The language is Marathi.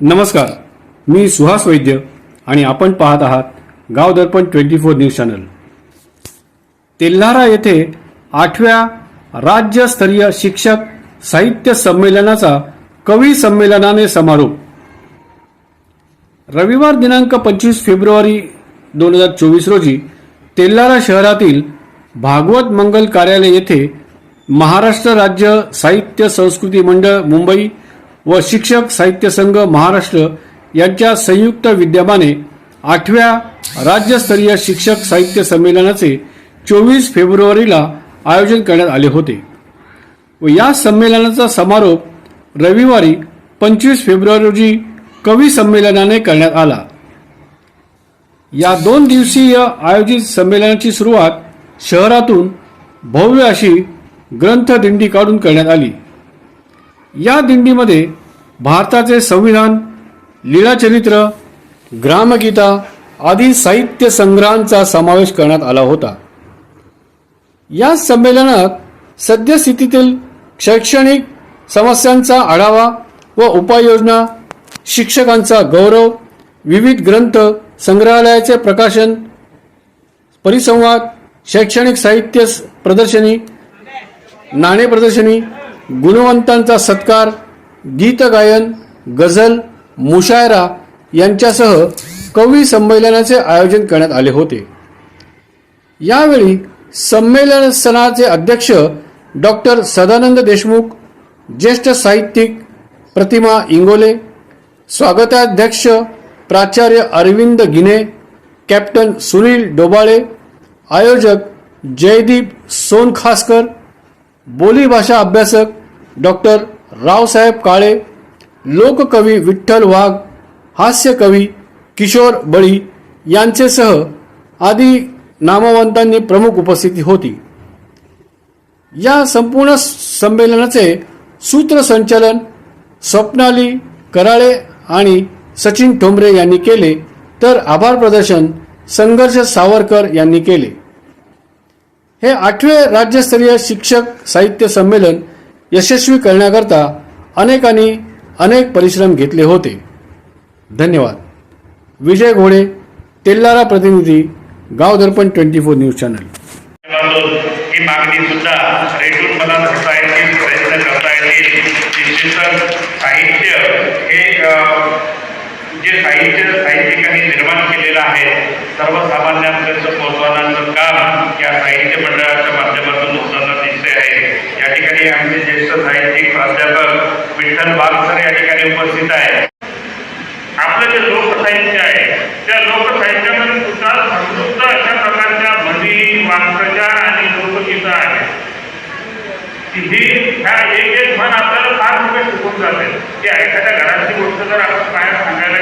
नमस्कार. मी सुहास वैद्य आणि आपण पाहत आहात Gav Darpan twenty four news channel. Telhara येथे आठव्या राज्यस्तरीय शिक्षक साहित्य संमेलनाचा कवी संमेलनाने समारोप. रविवार दिनांक पंचवीस फेब्रुवारी दोन हजार चोवीस रोजी तेल्हारा शहरातील भागवत मंगल कार्यालय येथे महाराष्ट्र राज्य साहित्य संस्कृती मंडळ मुंबई व शिक्षक साहित्य संघ महाराष्ट्र यांच्या संयुक्त विद्यमाने आठव्या राज्यस्तरीय शिक्षक साहित्य संमेलनाचे चोवीस फेब्रुवारीला आयोजन करण्यात आले होते. व या संमेलनाचा समारोप रविवारी पंचवीस फेब्रुवारी रोजी कवी संमेलनाने करण्यात आला. या दोन दिवसीय आयोजित संमेलनाची सुरुवात शहरातून भव्य अशी ग्रंथदिंडी काढून करण्यात आली. या दिंडीमध्ये भारताचे संविधान लीळाचरित्र ग्रामगीता आदी साहित्य संग्रहांचा समावेश करण्यात आला होता. या संमेलनात सद्यस्थितीतील शैक्षणिक समस्यांचा आढावा व उपाययोजना शिक्षकांचा गौरव विविध ग्रंथ संग्रहालयाचे प्रकाशन परिसंवाद शैक्षणिक साहित्य स- प्रदर्शनी नाणे प्रदर्शनी गुणवंतांचा सत्कार गीतगायन गझल मुशायरा यांच्यासह कवी संमेलनाचे आयोजन करण्यात आले होते. यावेळी संमेलनाचे अध्यक्ष डॉक्टर सदानंद देशमुख ज्येष्ठ साहित्यिक प्रतिमा इंगोले स्वागताध्यक्ष प्राचार्य अरविंद गिने कॅप्टन सुनील डोबाळे आयोजक जयदीप सोनखासकर बोलीभाषा अभ्यासक डॉक्टर रावसाहेब काळे लोककवी विठ्ठल वाघ हास्यकवी किशोर बळी यांचेसह आदी नामवंतांनी प्रमुख उपस्थिती होती. या संपूर्ण संमेलनाचे सूत्रसंचालन स्वप्नाली कराळे आणि सचिन ठोंबरे यांनी केले तर आभार प्रदर्शन संघर्ष सावरकर यांनी केले. हे आठवे राज्यस्तरीय शिक्षक साहित्य संमेलन यशस्वी करण्याकरता अनेकांनी अनेक परिश्रम घेतले होते. धन्यवाद. विजय घोडे तेल्लारा प्रतिनिधी Gav Darpan twenty four news channel. ही मागणी सुद्धा रेटून मला करता येतील प्रयत्न करता येतील. निश्चितच साहित्य हे जे साहित्य साहित्यिकांनी निर्माण केलेलं आहे सर्वसामान्यांपर्यंत पोहोचवण्याचं काम या साहित्य या ठिकाणी आमचे ज्येष्ठ साहित्यिक प्राध्यापक विठ्ठल बालसर या ठिकाणी उपस्थित आहे आपलं जे लोकसाहित्य आहे त्या लोकसाहित्यामध्ये सुद्धा समृद्ध अशा प्रकारच्या म्हणी वाक्प्रचार आणि लोकगीतं आहेत. ही ह्या एक एक म्हण आपल्याला फार मोठे शिकून जाते. की एखाद्या घराची गोष्ट जर आपण बाहेर सांगायला